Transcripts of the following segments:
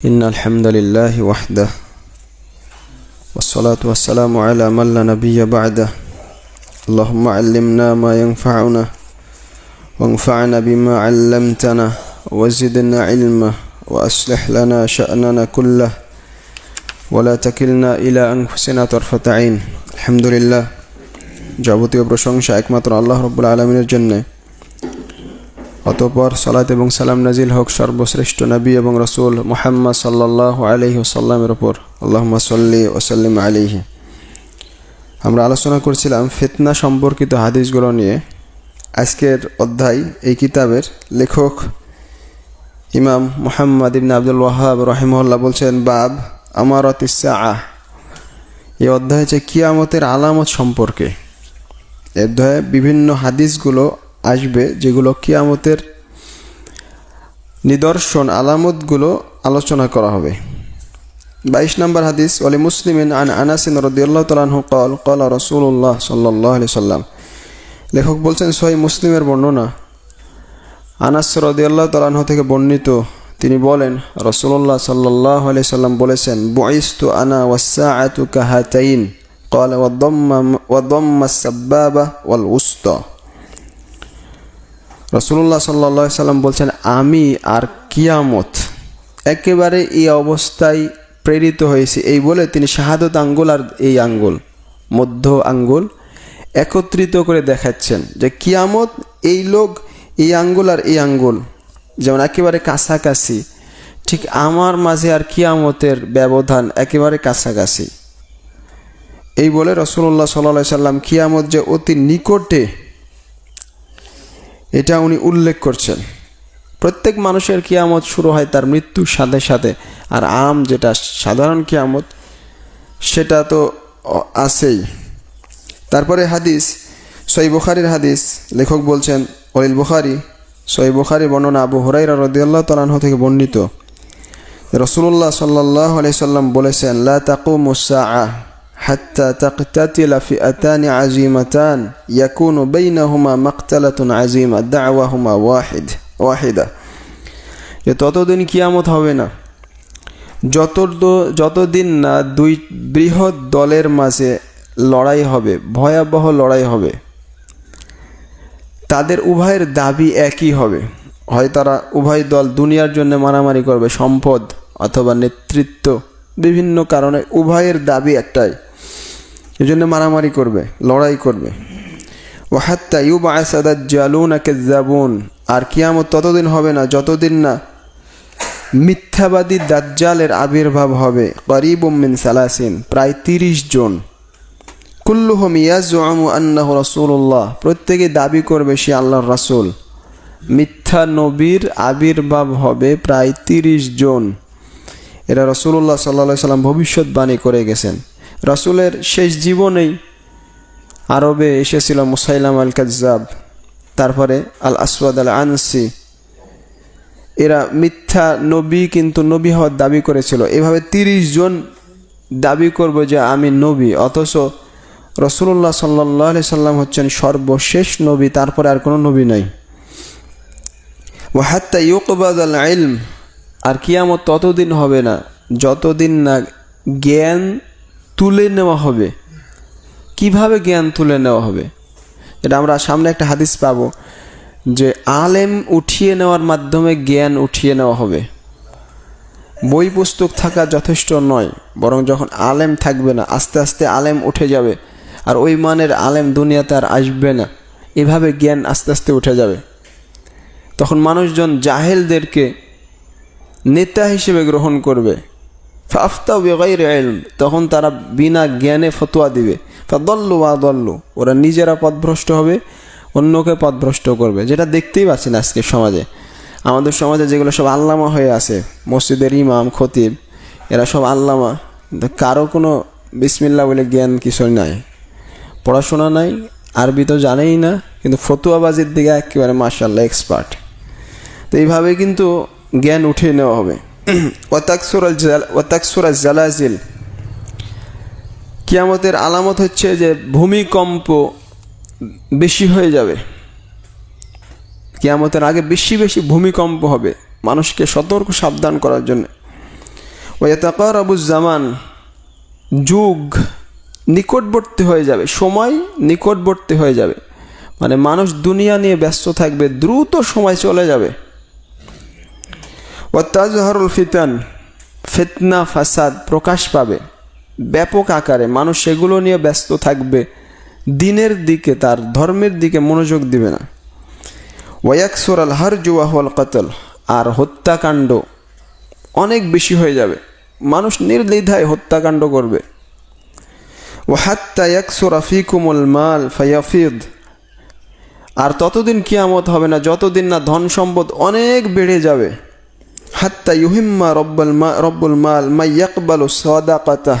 إن الحمد لله وحده والصلاة والسلام على من لا نبي بعده اللهم علمنا ما ينفعنا وانفعنا بما علمتنا وزدنا علما وأصلح لنا شأننا كله ولا تكلنا إلى أنفسنا طرفة عين الحمد لله যাবতীয় প্রশংসা একমাত্র আল্লাহ রব্বুল আলমিনের জন্যে অতপর সালাত এবং সালাম নাজিল হক সর্বশ্রেষ্ঠ নবী এবং রসুল মোহাম্মদ সাল্লাহ আলহি ওসাল্লামের ওপর আল্লাহমা সাল্লি ওসাল্লিম আলিহি আমরা আলোচনা করছিলাম ফিতনা সম্পর্কিত হাদিসগুলো নিয়ে। আজকের অধ্যায় এই কিতাবের লেখক ইমাম মোহাম্মদ ইবনে আব্দুল ওয়াহাব রহিমউল্লাহ বলছেন, বাব আমারত আহ এই অধ্যায় হচ্ছে কিয়ামতের আলামত সম্পর্কে। অধ্যায়ে বিভিন্ন হাদিসগুলো আসবে, যেগুলো কিয়ামতের নিদর্শন আলামতগুলো আলোচনা করা হবে। বাইশ নম্বর হাদিস অলি মুসলিম আন আনাসিন রসুল্লাহ সাল্লি সাল্লাম। লেখক বলছেন সহি মুসলিমের বর্ণনা। আনাস রদিয়াল্লাহ তালাহ থেকে বর্ণিত, তিনি বলেন রসুল্লাহ সাল্লাহ আলি সাল্লাম বলেছেন বয়স্তু আনা ওয়াসা আতু কাহাতাইন কল ওদম ওদম সাব্বাবা ওয়াল উস্তা। রসুল্লাহ সাল্লা সাল্লাম বলছেন, আমি আর কিয়ামত একেবারে এই অবস্থায় প্রেরিত হয়েছি। এই বলে তিনি শাহাদত আঙ্গুল আর এই আঙ্গুল, মধ্য আঙ্গুল একত্রিত করে দেখাচ্ছেন যে কিয়ামত এই লোক এই আঙ্গুল আর এই আঙ্গুল, যেমন একেবারে কাছাকাছি, ঠিক আমার মাঝে আর কিয়ামতের ব্যবধান একেবারে কাছাকাছি। এই বলে রসুল্লাহ সাল্লা সাল্লাম, কিয়ামত যে অতি নিকটে এটা উনি উল্লেখ করছেন। প্রত্যেক মানুষের কিয়ামত শুরু হয় তার মৃত্যুর সাথে সাথে। আর আম যেটা সাধারণ কিয়ামত, সেটা তো আছেই। তারপরে হাদিস সই বুখারির হাদিস, লেখক বলছেন, অলিল বুখারি সই বুখারি বর্ণনা আবু হরাইরা রদিয়াল্লাহ তালাহ থেকে বর্ণিত। রসুল্লাহ সাল্লাহ আলি সাল্লাম বলেছেন, লা তাকু মুসা حتى تقتتل فئتان عزيمتان يكون بينهما مقتلة عزيمة دعوهما واحد واحدة যে ততদিন কিয়ামত হবে না যত যতদিন না দুই বৃহৎ দলের মাঝে লড়াই হবে ভয়াবহ লড়াই হবে তাদের উভয়ের দাবি একই হবে হয় তারা উভয় দল দুনিয়ার জন্য মারামারি করবে সম্পদ অথবা নেতৃত্ব বিভিন্ন কারণে উভয়ের দাবি একটাই এই জন্য মারামারি করবে, লড়াই করবে। ওয়াহাত্তা ইউব আসাদাত জালুন জাবুন আর কিয়ামত ততদিন হবে না যতদিন না মিথ্যাবাদী দাজ্জালের আবির্ভাব হবে। করিব মিন সালাসিন, প্রায় তিরিশ জন। কুল্লুহম ইয়াজু আন্নাহ রসুল্লাহ প্রত্যেকে দাবি করবে সে আল্লাহর রাসুল। মিথ্যা নবীর আবির্ভাব হবে প্রায় তিরিশ জন। এরা রসুল্লাহ সাল্লা সাল্লাম ভবিষ্যৎবাণী করে গেছেন। রাসুলের শেষ জীবনেই আরবে এসেছিল মুসাইলাম আল কাজাব তারপরে আল আসওয়াদ আল আনসি এরা মিথ্যা নবী কিন্তু নবী হওয়ার দাবি করেছিল। এভাবে তিরিশ জন দাবি করব যে আমি নবী, অথচ রসুল্লাহ সাল্লাহ সাল্লাম হচ্ছেন সর্বশেষ নবী, তারপরে আর কোনো নবী নাই। ওয়াহাত্তা ইউকবাদ আল ইলম আর কিয়ামত ততদিন হবে না, যতদিন না জ্ঞান তুলে নেওয়া হবে। কীভাবে জ্ঞান তুলে নেওয়া হবে? এটা আমরা সামনে একটা হাদিস পাব যে আলেম উঠিয়ে নেওয়ার মাধ্যমে জ্ঞান উঠিয়ে নেওয়া হবে। বই পুস্তক থাকা যথেষ্ট নয়, বরং যখন আলেম থাকবে না, আস্তে আস্তে আলেম উঠে যাবে, আর ওই মানের আলেম দুনিয়াতে আর আসবে না। এভাবে জ্ঞান আস্তে আস্তে উঠে যাবে। তখন মানুষজন জাহেলদেরকে নেতা হিসেবে গ্রহণ করবে। তখন তারা বিনা জ্ঞানে ফতোয়া দিবে। দল্লু বা দল্লু। ওরা নিজেরা পথভ্রষ্ট হবে, অন্যকে পথভ্রষ্ট করবে। যেটা দেখতেই পাচ্ছি না আজকে সমাজে। আমাদের সমাজে যেগুলো সব আল্লামা হয়ে আছে, মসজিদের ইমাম, খতিব, এরা সব আল্লামা। কারও কোনো বিসমিল্লা বলে জ্ঞান কিছু নাই। পড়াশোনা নাই, আরবি তো জানেই না, কিন্তু ফতুয়াবাজির দিকে একেবারে মার্শাল্লাহ এক্সপার্ট তো এইভাবে কিন্তু জ্ঞান উঠিয়ে নেওয়া হবে। ওয়াতাকসুর জালাজিল কিয়ামতের আলামত হচ্ছে যে ভূমিকম্প বেশি হয়ে যাবে। কিয়ামতের আগে বেশি বেশি ভূমিকম্প হবে মানুষকে সতর্ক সাবধান করার জন্য। ওয়াতাকারাবুজ্জামান যুগ নিকটবর্তী হয়ে যাবে, সময় নিকটবর্তী হয়ে যাবে। মানে মানুষ দুনিয়া নিয়ে ব্যস্ত থাকবে, দ্রুত সময় চলে যাবে। ওয়াতাজহারুল ফিতান, ফিতনা, ফাসাদ প্রকাশ পাবে। ব্যাপক আকারে মানুষ সেগুলো নিয়ে ব্যস্ত থাকবে। দিনের দিকে তার ধর্মের দিকে মনোযোগ দিবে না। ওয়াকসুর আল হার জুয়াহুয়াল কতল, আর হত্যাকাণ্ড অনেক বেশি হয়ে যাবে। মানুষ নির্দ্বিধায় হত্যাকাণ্ড করবে। ওয়াহাত্তা ইয়াকসুর আফিকুমুল মাল ফায়াফিদ, আর ততদিন কিয়ামত হবে না, যতদিন না ধন সম্পদ অনেক বেড়ে যাবে। হাত্তা ইউহিম্মা রব্বুল মা রব্বুল মাল মা ইয়াকবালু সদাকাতা।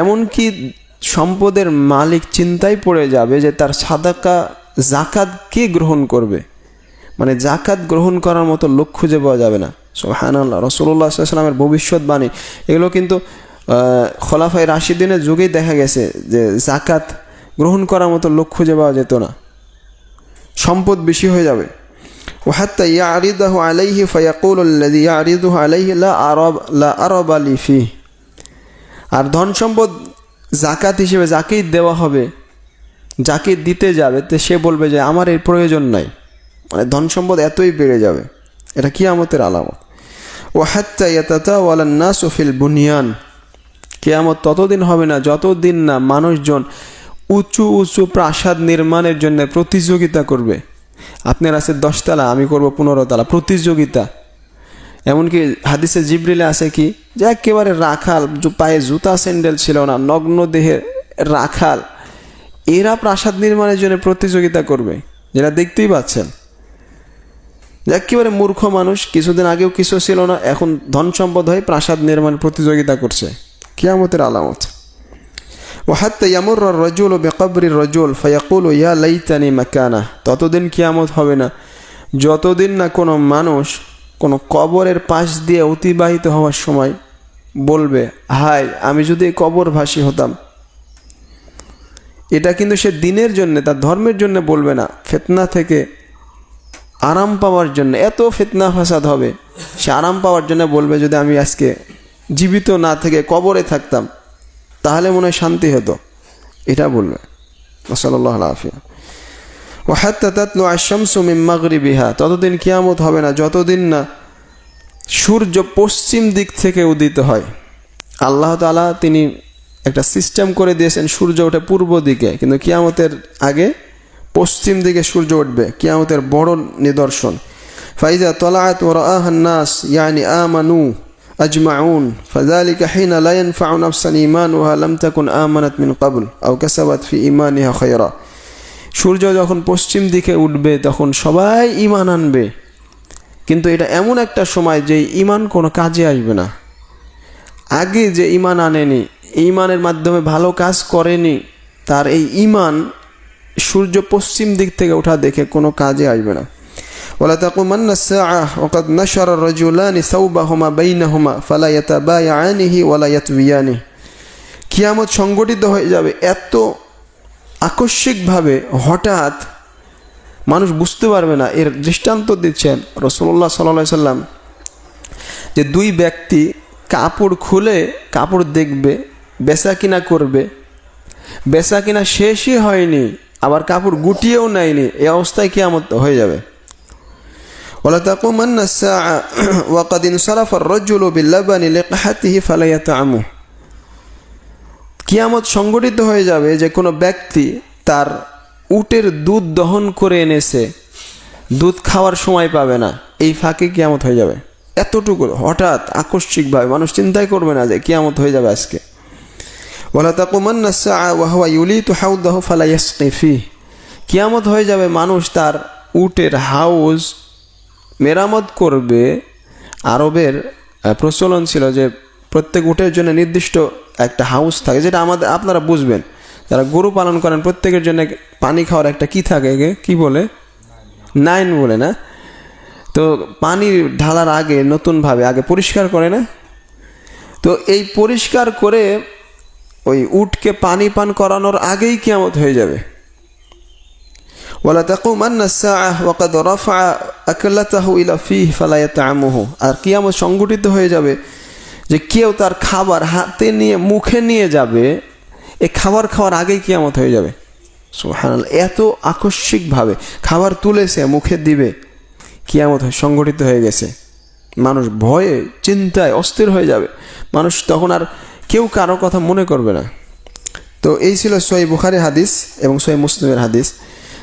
এমনকি সম্পদের মালিক চিন্তায় পড়ে যাবে যে তার সাদাকা জাকাত কে গ্রহণ করবে? মানে জাকাত গ্রহণ করার মতো লোক খুঁজে পাওয়া যাবে না। সোহানাল্লাহ রসুল্লাহ সাল্লামের ভবিষ্যৎবাণী এগুলো কিন্তু খলাফাই রাশিদিনের যুগেই দেখা গেছে যে জাকাত গ্রহণ করার মতো লোক খুঁজে পাওয়া যেত না। সম্পদ বেশি হয়ে যাবে। ওহাত্তা ইয়া عليه আলাইহি الذي يعرضه عليه আলাইহি লা আরব লা আরব আলি ফি আর ধন সম্পদ জাকাত হিসেবে যাকেই দেওয়া হবে যাকে দিতে যাবে, তো সে বলবে যে আমার এর প্রয়োজন নাই। মানে ধন সম্পদ এতই বেড়ে যাবে। এটা কিয়ামতের আলামত। আলামত ওয়াহাত্তা ইয়াতাতা ওয়ালান্না সুফিল বুনিয়ান। কেয়ামত ততদিন হবে না যতদিন না মানুষজন উঁচু উঁচু প্রাসাদ নির্মাণের জন্য প্রতিযোগিতা করবে। আপনার আছে দশতলা, আমি করব পনেরো তলা প্রতিযোগিতা। এমনকি হাদিসে জিবরিলে আছে কি, যে একেবারে রাখাল পায়ে জুতা, স্যান্ডেল ছিল না, নগ্ন দেহে রাখাল, এরা প্রাসাদ নির্মাণের জন্য প্রতিযোগিতা করবে। যেটা দেখতেই পাচ্ছেন। একেবারে মূর্খ মানুষ, কিছুদিন আগেও কিছু ছিল না, এখন ধন সম্পদ হয়ে প্রাসাদ নির্মাণ প্রতিযোগিতা করছে। কেয়ামতের আলামত। وحتى يمر রজুল ও الرجل রজুল يا ইয়া লাইতানি মাকানা ততদিন কিয়ামত হবে না। যতদিন না কোনো মানুষ কোনো কবরের পাশ দিয়ে অতিবাহিত হওয়ার সময় বলবে হাই আমি যদি কবরভাসী হতাম। এটা কিন্তু সে দিনের জন্য, তার ধর্মের জন্য বলবে না। ফেতনা থেকে আরাম পাওয়ার জন্য, এত ফেতনা ফাসাদ হবে। সে আরাম পাওয়ার জন্য বলবে, যদি আমি আজকে জীবিত না থেকে কবরে থাকতাম। তাহলে মনে হয় শান্তি হতো। এটা বলবে। আফিয়া। ও হাত্তা তাতলু আশামসু মিম মাগরিবিহা। ততদিন কিয়ামত হবে না, যতদিন না সূর্য পশ্চিম দিক থেকে উদিত হয়। আল্লাহ তালা তিনি একটা সিস্টেম করে দিয়েছেন সূর্য ওঠে পূর্ব দিকে, কিন্তু কিয়ামতের আগে পশ্চিম দিকে সূর্য উঠবে, কিয়ামতের বড় নিদর্শন। ফাইজা তলাআত ওরা আহান্নাস ইয়ানি আমানু। أجمعون فذلك حين لا ينفع نفسا إيمانها لم تكن آمنت من قبل أو كسبت في إيمانها خيرا সূর্য যখন পশ্চিম দিকে উঠবে তখন সবাই ইমান আনবে কিন্তু এটা এমন একটা সময় যে ইমান কোনো কাজে আসবে না আগে যে ইমান আনেনি ইমানের মাধ্যমে ভালো কাজ করেনি তার এই ইমান সূর্য পশ্চিম দিক থেকে ওঠা দেখে কোনো কাজে আসবে না ولا تقومن الساعة وقد نشر الرجلان ثوبهما بينهما فلا يتبايعانه ولا يتويانه কিয়ামত সংগঠিত হয়ে যাবে এত আকস্মিকভাবে হঠাৎ মানুষ বুঝতে পারবে না এর দৃষ্টান্ত দিচ্ছেন রসুল্লাহ সাল্লা সাল্লাম যে দুই ব্যক্তি কাপড় খুলে কাপড় দেখবে বেচা কিনা করবে বেচা কিনা শেষই হয়নি আবার কাপড় গুটিয়েও নেয়নি এই অবস্থায় কিয়ামত হয়ে যাবে ولا تقومن الساعة وقد انصرف الرجل باللبن لقحته فلا يطعمه কিয়ামত সংগঠিত হয়ে যাবে যে কোনো ব্যক্তি তার উটের দুধ দহন করে এনেছে দুধ খাওয়ার সময় পাবে না এই ফাঁকে কিয়ামত হয়ে যাবে এতটুকু হঠাৎ আকস্মিকভাবে মানুষ চিন্তাই করবে না যে কিয়ামত হয়ে যাবে আজকে ولا تقومن الساعة وهو يليت حوضه فلا يسقي فيه কিয়ামত হয়ে যাবে মানুষ তার উটের হাউস মেরামত করবে আরবের প্রচলন ছিল যে প্রত্যেক উটের জন্য নির্দিষ্ট একটা হাউস থাকে, যেটা আমাদের, আপনারা বুঝবেন। যারা গরু পালন করেন, প্রত্যেকের জন্য পানি খাওয়ার একটা কি থাকে কি বলে? নাইন বলে না? তো পানি ঢালার আগে, নতুনভাবে, আগে পরিষ্কার করে না? তো এই পরিষ্কার করে ওই উটকে পানি পান করানোর আগেই কেমত হয়ে যাবে। ওয়ালা তাকুমান্না সাআহ আকল্লাতাহু ইলা ফি ফালায়াতামুহু আর কিয়ামত সংগঠিত হয়ে যাবে যে কেউ তার খাবার হাতে নিয়ে, মুখে নিয়ে যাবে, এ খাবার খাওয়ার আগেই কিয়ামত হয়ে যাবে। সুহানাল এত আকস্মিকভাবে খাবার তুলেছে মুখে দিবে, কিয়ামত সংগঠিত হয়ে গেছে। মানুষ ভয়ে, চিন্তায় অস্থির হয়ে যাবে। মানুষ তখন আর কেউ কারও কথা মনে করবে না। তো এই ছিল সোয়াই বুখারি হাদিস এবং সোয়াই মুসলিমের হাদিস।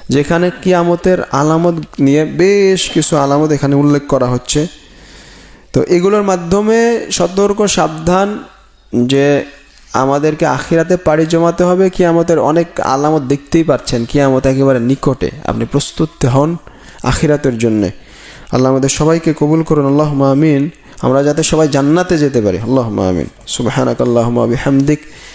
যেখানে কিয়ামতের আলামত নিয়ে বেশ কিছু আলামত এখানে উল্লেখ করা হচ্ছে। তো এগুলোর মাধ্যমে সতর্ক, সাবধান যে আমাদেরকে আখিরাতে পাড়ি জমাতে হবে। কিয়ামতের অনেক আলামত দেখতেই পাচ্ছেন, কিয়ামত একেবারে নিকটে। আপনি প্রস্তুত হন আখিরাতের জন্যে। আল্লাহ আমাদের সবাইকে কবুল করুন আল্লাহ আমিন। আমরা যাতে সবাই জান্নাতে যেতে পারি আল্লাহ আমিন। সুবহানাক আল্লাহ বিহামদিক। আশহাদু